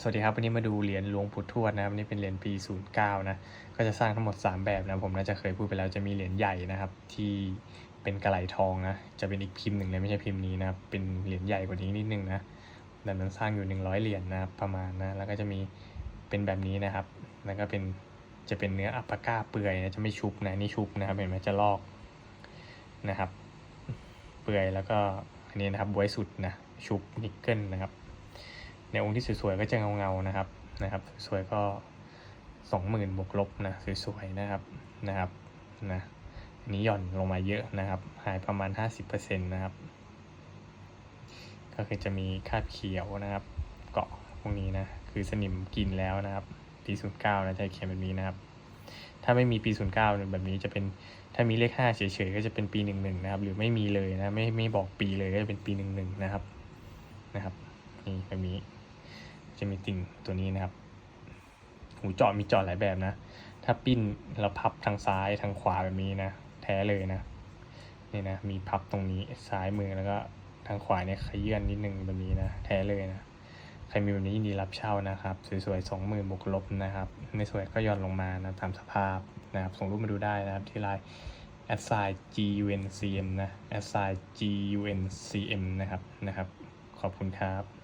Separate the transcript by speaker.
Speaker 1: สวัสดีครับวันนี้มาดูเหรียญหลวงปู่ทวดนะครับนี่เป็นเหรียญปี 09 นะก็จะสร้างทั้งหมด 3 แบบนะผมน่าจะเคยพูดไปแล้วจะมีเหรียญใหญ่นะครับ ที่เป็นกระไหลทองนะจะเป็นอีกพิมพ์หนึ่งเลยไม่ใช่พิมพ์นี้นะครับเป็นเหรียญใหญ่กว่านี้นิดนึงนะแบบนั้นสร้างอยู่ 100 เหรียญนะครับประมาณนะแล้วก็จะมีเป็นแบบนี้นะครับ แล้วก็เป็นจะเป็นเนื้ออัปปาก้าเปื่อยนะจะไม่ชุบนะนี่ชุบนะครับเห็นไหมจะลอกนะครับ เปื่อยแล้วก็อันนี้นะครับบวยสุดนะชุบนิกเกิลนะครับ ในองค์ที่สวยๆก็จะเงาๆนะครับนะครับสวยๆก็สองหมื่นบวกลบนะสวยๆนะครับนะครับนะอันนี้หย่อนลงมาเยอะนะครับ หายประมาณ 50%นะครับ ก็คือจะมีคาบเขียวนะครับ เกาะพวกนี้นะคือสนิมกินแล้วนะครับปี09นะจะเขียนแบบนี้นะครับ ถ้าไม่มีปี09เนี่ยแบบนี้จะเป็นถ้ามีเลข5เฉยๆก็จะเป็นปี11นะครับ หรือไม่มีเลยนะไม่ไม่บอกปีเลยก็จะเป็นปี11นะครับนะครับนี่แบบนี้ จะมีติ่งตัวนี้นะครับ หูเจาะมีเจาะหลายแบบนะ ถ้าปิ้นเราพับทางซ้ายทางขวาแบบนี้นะ แท้เลยนะ นี่นะ มีพับตรงนี้ซ้ายมือแล้วก็ทางขวาเนี่ยขยื่นนิดนึงแบบนี้นะ แท้เลยนะ ใครมีแบบนี้ยินดีรับเช่านะครับ สวยๆสองหมื่นบวกลบนะครับ ไม่สวยก็ย่อนลงมานะตามสภาพนะครับ ส่งรูปมาดูได้นะครับที่ไลน์ a s i g u n c m นะ a s i g u n c m นะครับ นะครับ ขอบคุณครับ